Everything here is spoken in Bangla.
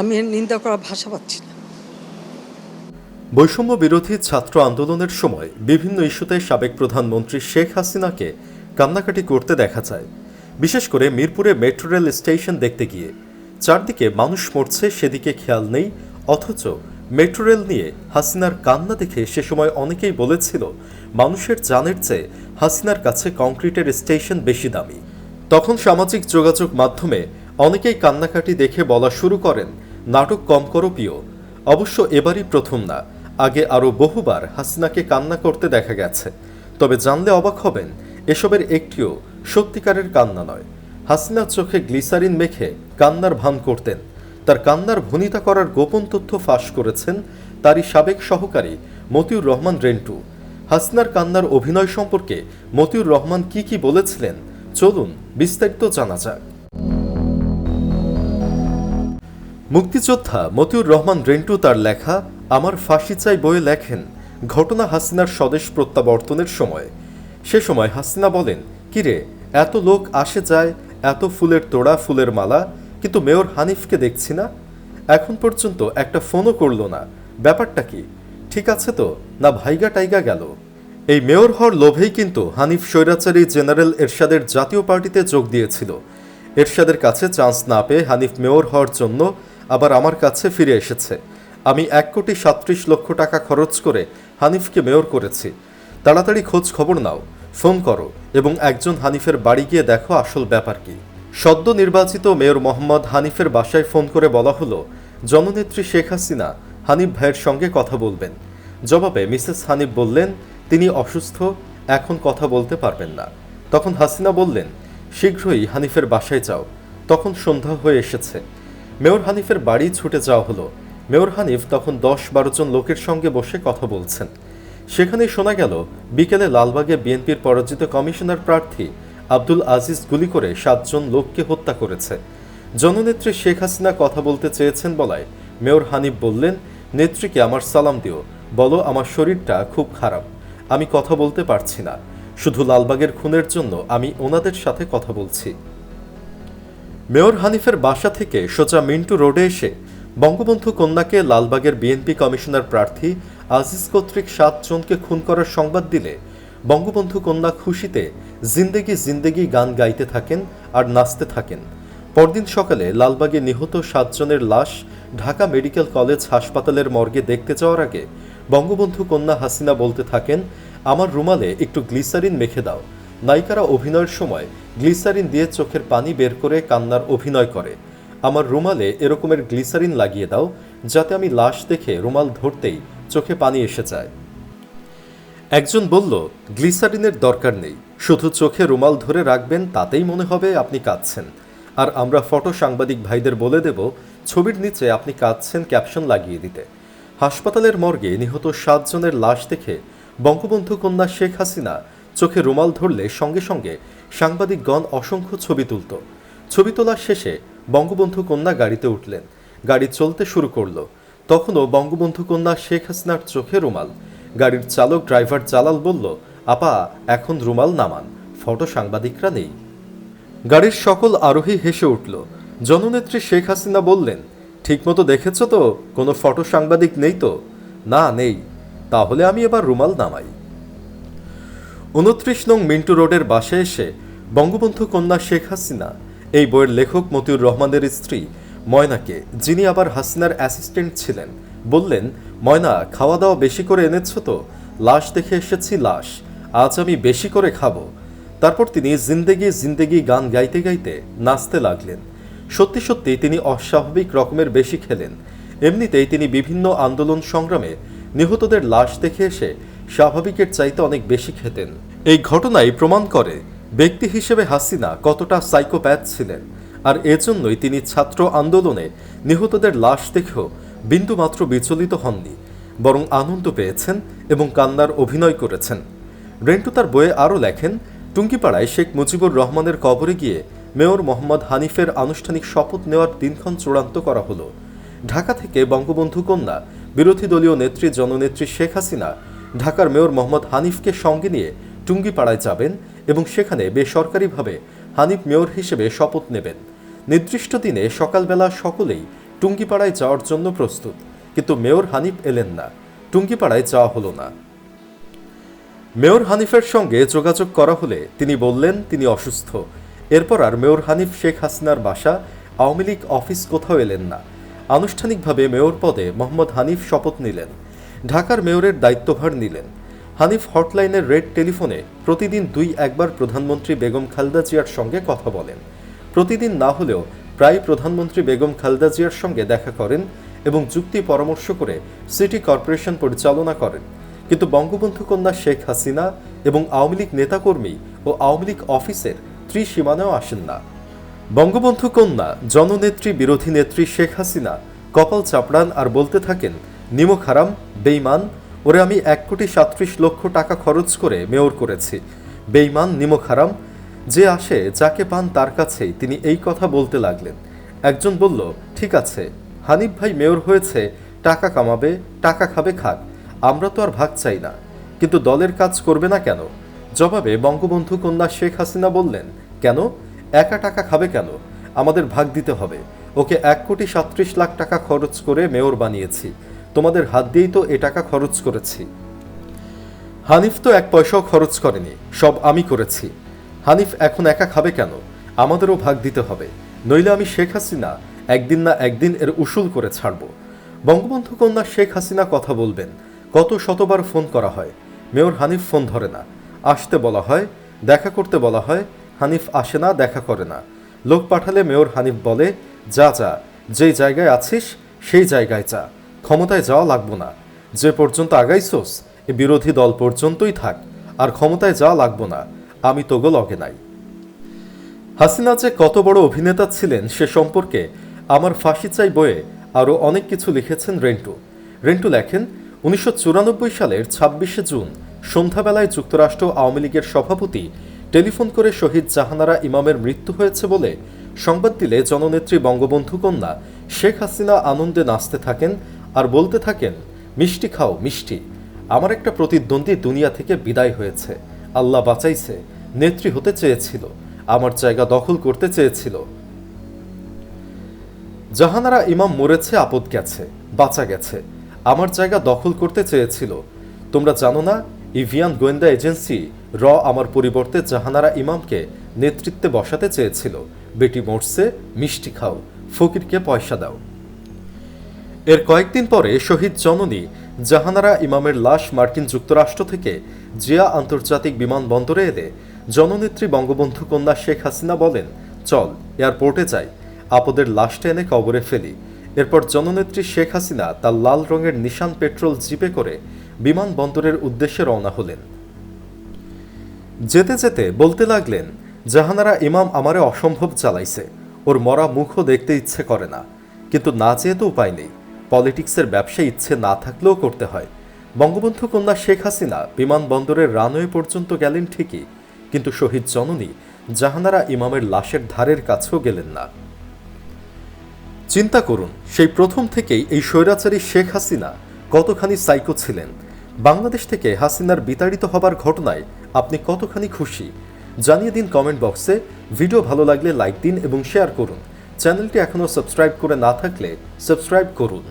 আমি নিন্দা করার ভাষা পাচ্ছি না। বৈষম্য বিরোধী ছাত্র আন্দোলনের সময় বিভিন্ন ইস্যুতে সাবেক প্রধানমন্ত্রী শেখ হাসিনাকে কান্নাকাটি করতে দেখা যায়। বিশেষ করে মিরপুরে মেট্রো রেল স্টেশন দেখতে গিয়ে। চারদিকে মানুষ মরছে, সেদিকে খেয়াল নেই, অথচ মেট্রো রেল নিয়ে হাসিনার কান্না দেখে সে সময় অনেকেই বলেছিল, মানুষের জানের চেয়ে হাসিনার কাছে কংক্রিটের স্টেশন বেশি দামি। তখন সামাজিক যোগাযোগ মাধ্যমে অনেকেই কান্নাকাটি দেখে বলা শুরু করেন নাটক কম করো প্রিয় অবশ্য এবারই প্রথম না। আগে আরও বহুবার হাসিনাকে কান্না করতে দেখা গেছে। তবে জানলে অবাক হবেন, এসবের একটিও সত্যিকারের কান্না নয়। হাসিনার চোখে গ্লিসারিন মেখে কান্নার ভান করতেন। তার কান্নার ভনিতা করার গোপন তথ্য ফাঁস করেছেন তারই সাবেক সহকারী মতিউর রহমান রেন্টু। হাসিনার কান্নার অভিনয় সম্পর্কে মতিউর রহমান কি কি বলেছিলেন, চলুন বিস্তারিত জানা যাক। মুক্তিযোদ্ধা মতিউর রহমান রেন্টু তার লেখা, আমার ফাঁসি চাই বইয়ে লেখেন ঘটনা হাসিনার স্বদেশ প্রত্যাবর্তনের সময়। সে সময় হাসিনা বলেন কিরে এত লোক আসে যায়, এত ফুলের তোড়া, ফুলের মালা, কিন্তু মেয়র হানিফকে দেখছি না? এখন পর্যন্ত একটা ফোনও করল না। ব্যাপারটা কি? ঠিক আছে তো? না ভাইগা টাইগা গেল? এই মেয়র হওয়ার লোভেই কিন্তু হানিফ স্বৈরাচারী জেনারেল এরশাদের জাতীয় পার্টিতে যোগ দিয়েছিল। এরশাদের কাছে চান্স না পেয়ে হানিফ মেয়র হওয়ার জন্য আবার আমার কাছে ফিরে এসেছে। আমি এক কোটি সাত্রিশ লক্ষ টাকা খরচ করে হানিফকে মেয়র করেছি। তাড়াতাড়ি খোঁজ খবর নাও, ফোন করো এবং একজন হানিফের বাড়ি গিয়ে দেখো আসল ব্যাপার কি। সদ্য নির্বাচিত মেয়র মোহাম্মদ হানিফের বাসায় ফোন করে বলা হলো, জননেত্রী শেখ হাসিনা হানিফ ভাইয়ের সঙ্গে কথা বলবেন। জবাবে মিসেস হানিফ বললেন, তিনি অসুস্থ, এখন কথা বলতে পারবেন না। তখন হাসিনা বললেন, শীঘ্রই হানিফের বাসায় যাও। তখন সন্ধ্যা হয়ে এসেছে। মেয়র হানিফের বাড়ি ছুটে যাওয়া হলো। মেয়র হানিফ তখন দশ বারো জন লোকের সঙ্গে বসে কথা বলছেন। সেখানে শোনা গেল, বিকেলে লালবাগে বিএনপির পরাজিত কমিশনার প্রার্থী আব্দুল আজিজ গুলি করে সাতজন লোককে হত্যা করেছে। জননেত্রী শেখ হাসিনা কথা বলতে চেয়েছেন বলায় মেয়র হানিফ বললেন, নেত্রীকে আমার সালাম দিও। বলো, আমার শরীরটা খুব খারাপ। আমি কথা বলতে পারছি না। শুধু লালবাগের খুনের জন্য আমি ওনাদের সাথে কথা বলছি। মেয়র হানিফের বাসা থেকে সোজা মিন্টু রোডে এসে বঙ্গবন্ধু কন্যাকে লালবাগের বিএনপি কমিশনার প্রার্থী আজিজ কর্তৃক সাতজনকে খুন করার সংবাদ দিলে বঙ্গবন্ধু কন্যা খুশিতে জিন্দেগি জিন্দেগি গান গাইতে থাকেন আর নাচতে থাকেন। পরদিন সকালে লালবাগে নিহত সাতজনের লাশ ঢাকা মেডিকেল কলেজ হাসপাতালের মর্গে দেখতে যাওয়ার আগে বঙ্গবন্ধু কন্যা হাসিনা বলতে থাকেন, আমার রুমালে একটু গ্লিসারিন মেখে দাও। নায়িকারা অভিনয়ের সময় গ্লিসারিন দিয়ে চোখের পানি বের করে কান্নার অভিনয় করে। আমার রুমালে এরকমের গ্লিসারিন লাগিয়ে দাও, যাতে আমি লাশ দেখে রুমাল ধরতেই চোখে পানি এসে যায়। একজন বলল, গ্লিসারিনের দরকার নেই। শুধু চোখে রুমাল ধরে রাখবেন, তাতেই মনে হবে আপনি কাঁদছেন। আর আমরা ফটো সাংবাদিক ভাইদের বলে দেব, ছবির নিচে আপনি কাঁদছেন ক্যাপশন লাগিয়ে দিতে। হাসপাতালের মর্গে নিহত সাতজনের লাশ দেখে বঙ্গবন্ধু কন্যা শেখ হাসিনা চোখে রুমাল ধরলে সঙ্গে সঙ্গে সাংবাদিকগণ অসংখ্য ছবি তুলত। ছবি তোলার শেষে বঙ্গবন্ধু কন্যা গাড়িতে উঠলেন। গাড়ি চলতে শুরু করল। তখনও বঙ্গবন্ধু কন্যা শেখ হাসিনার চোখে রুমাল। গাড়ির চালক ড্রাইভার জালাল বলল, আপা, এখন রুমাল নামান, ফটো সাংবাদিকরা নেই। গাড়ির সকল আরোহী হেসে উঠল। জননেত্রী শেখ হাসিনা বললেন, ঠিকমতো দেখেছ তো, কোনো ফটো সাংবাদিক নেই তো? না, নেই। তাহলে আমি এবার রুমাল নামাই। উনত্রিশ নং মিন্টু রোডের বাসায় এসে বঙ্গবন্ধু কন্যা শেখ হাসিনা, এই বইয়ের লেখক মতিউর রহমানের স্ত্রী ময়নাকে, যিনি আবার হাসিনার অ্যাসিস্ট্যান্ট ছিলেন, বললেন, ময়না খাওয়া দাওয়া বেশি করে এনেছো তো? লাশ দেখে এসেছি লাশ, আজ আমি বেশি করে খাব। তারপর তিনি জিন্দেগি জিন্দেগি গান গাইতে গাইতে নাচতে লাগলেন। সত্যি সত্যি তিনি অস্বাভাবিক রকমের বেশি খেলেন। এমনিতেই তিনি বিভিন্ন আন্দোলন সংগ্রামে নিহতদের লাশ দেখে এসে স্বাভাবিকের চাইতে অনেক বেশি খেতেন। এই ঘটনাই প্রমাণ করে ব্যক্তি হিসেবে হাসিনা কতটা সাইকোপ্যাথ ছিলেন আর এজন্যই তিনি ছাত্র আন্দোলনে নিহতদের লাশ দেখেও বিন্দুমাত্র বিচলিত হননি, বরং আনন্দ পেয়েছেন এবং কান্নার অভিনয় করেছেন। রেন্টু তার বইয়ে আরও লেখেন, টুঙ্গিপাড়ায় শেখ মুজিবুর রহমানের কবরে গিয়ে মেয়র মোহাম্মদ হানিফের আনুষ্ঠানিক শপথ নেওয়ার দিনক্ষণ চূড়ান্ত করা হলো। ঢাকা থেকে বঙ্গবন্ধু কন্যা, বিরোধী দলীয় নেত্রী, জননেত্রী শেখ হাসিনা ঢাকার মেয়র মোহাম্মদ হানিফকে সঙ্গে নিয়ে টুঙ্গিপাড়ায় যাবেন এবং সেখানে বেসরকারিভাবে হানিফ মেয়র হিসেবে শপথ নেবেন। নির্দিষ্ট দিনে সকালবেলা সকলেই টুঙ্গিপাড়ায় যাওয়ার জন্য প্রস্তুত, কিন্তু মেয়র হানিফ এলেন না। টুঙ্গিপাড়ায় যাওয়া হলো না। মেয়র হানিফের সঙ্গে যোগাযোগ করা হলে তিনি বললেন, তিনি অসুস্থ। এরপর আর মেয়র হানিফ শেখ হাসিনার বাসা, আওয়ামী লীগ অফিস কোথাও এলেন না। আনুষ্ঠানিকভাবে মেয়র পদে মোহাম্মদ হানিফ শপথ নিলেন। ঢাকার মেয়রের দায়িত্বভার নিলেন। হানিফ হটলাইনের রেড টেলিফোনে প্রতিদিন দুই একবার প্রধানমন্ত্রী বেগম খালেদা জিয়ার সঙ্গে কথা বলেন। প্রতিদিন না হলেও প্রায় প্রধানমন্ত্রী বেগম খালেদা জিয়ার সঙ্গে দেখা করেন এবং যুক্তি পরামর্শ করে সিটি কর্পোরেশন পরিচালনা করেন। কিন্তু বঙ্গবন্ধু কন্যা শেখ হাসিনা এবং আওয়ামী লীগ নেতাকর্মী ও আওয়ামী লীগ অফিসের ত্রিসীমানাও আসেন না। বঙ্গবন্ধু কন্যা জননেত্রী বিরোধী নেত্রী শেখ হাসিনা, কপাল চাপড়ান আর বলতে থাকেন নিমক হারাম বেইমান ওরে আমি এক কোটি সাত্রিশ লক্ষ টাকা খরচ করে মেয়র করেছি। বেইমান নিমক হারাম, যে আসে, যাকে পান তার কাছেই তিনি এই কথা বলতে লাগলেন। একজন বলল, ঠিক আছে, হানিফ ভাই মেয়র হয়েছে, টাকা কামাবে, টাকা খাবে খাক, আমরা তো আর ভাগ চাই না। কিন্তু দলের কাজ করবে না কেন? জবাবে বঙ্গবন্ধু কন্যা শেখ হাসিনা বললেন, কেন? একা টাকা খাবে কেন? আমাদের ভাগ দিতে হবে। ওকে এক কোটি সাত্রিশ লাখ টাকা খরচ করে মেয়র বানিয়েছি। তোমাদের হাত দিয়েই তো এ টাকা খরচ করেছি। হানিফ তো এক পয়সাও খরচ করেনি, সব আমি করেছি। হানিফ এখন একা খাবে কেন? আমাদেরও ভাগ দিতে হবে। নইলে আমি শেখ হাসিনা একদিন না একদিন এর উসুল করে ছাড়ব। বঙ্গবন্ধু কন্যা শেখ হাসিনা কথা বলবেন, কত শতবার ফোন করা হয়। মেয়র হানিফ ফোন ধরে না। আসতে বলা হয়, দেখা করতে বলা হয়, হানিফ আসে না, দেখা করে না। লোক পাঠালে মেয়র হানিফ বলে, যা যা, যেই জায়গায় আছিস, সেই জায়গায় যা। ক্ষমতায় যাওয়া লাগবো না। যে পর্যন্ত আগাইছোস, এ বিরোধী দল পর্যন্তই থাক, আর ক্ষমতায় যাওয়া লাগবো না। আমি তোগো লগে নাই। হাসিনা যে কত বড় অভিনেতা ছিলেন সে সম্পর্কে আমার ফাঁসি চাই বইয়ে আরও অনেক কিছু লিখেছেন রেন্টু। রেন্টু লেখেন, উনিশশো চুরানব্বই সালের ছাব্বিশে জুন, সন্ধ্যাবেলায় যুক্তরাষ্ট্র আওয়ামী লীগের সভাপতি টেলিফোন করে শহীদ জাহানারা ইমামের মৃত্যু হয়েছে বলে সংবাদ দিলে জননেত্রী বঙ্গবন্ধু কন্যা শেখ হাসিনা আনন্দে নাচতে থাকেন আর বলতে থাকেন, মিষ্টি খাও, মিষ্টি। আমার একটা প্রতিদ্বন্দ্বী দুনিয়া থেকে বিদায় হয়েছে। আল্লাহ বাঁচাইছে, নেত্রী হতে চেয়েছিল, আমার জায়গা দখল করতে চেয়েছিল। জাহানারা ইমাম মরেছে, আপদ গেছে, বাঁচা গেছে। আমার জায়গা দখল করতে চেয়েছিল। তোমরা জানো না, ইভিয়ান গোয়েন্দা এজেন্সি র আমার পরিবর্তে জাহানারা ইমামকে নেতৃত্বে বসাতে চেয়েছিল। বেটি মরছে, মিষ্টি খাও, ফকিরকে পয়সা দাও। এর কয়েকদিন পরে শহীদ জননী জাহানারা ইমামের লাশ মার্কিন যুক্তরাষ্ট্র থেকে জিয়া আন্তর্জাতিক বিমানবন্দরে এলে জননেত্রী বঙ্গবন্ধু কন্যা শেখ হাসিনা বলেন, চল, এয়ারপোর্টে যাই। আপদের লাশটা এনে কবরে ফেলি। এরপর জননেত্রী শেখ হাসিনা তার লাল রঙের নিশান পেট্রোল জিপে করে বিমানবন্দরের উদ্দেশ্যে রওনা হলেন। যেতে যেতে বলতে লাগলেন, জাহানারা ইমাম আমারে অসম্ভব চালাইছে ওর মরা মুখও দেখতে ইচ্ছে করে না। কিন্তু না চেয়ে তো উপায় নেই। পলিটিক্সের ব্যবসা ইচ্ছে না থাকলেও করতে হয়। বঙ্গবন্ধু কন্যা শেখ হাসিনা বিমানবন্দরের রানওয়ে পর্যন্ত গেলেন ঠিকই, কিন্তু শহীদ জননী জাহানারা ইমামের লাশের ধারের কাছেও গেলেন না। চিন্তা করুন, সেই প্রথম থেকেই এই স্বৈরাচারী শেখ হাসিনা কতখানি সাইকো ছিলেন? বাংলাদেশ থেকে হাসিনার বিতাড়িত হবার ঘটনায় আপনি কতখানি খুশি? জানিয়ে দিন কমেন্ট বক্সে ভিডিও ভালো লাগলে লাইক দিন এবং শেয়ার করুন। চ্যানেলটি এখনও সাবস্ক্রাইব করে না থাকলে সাবস্ক্রাইব করুন।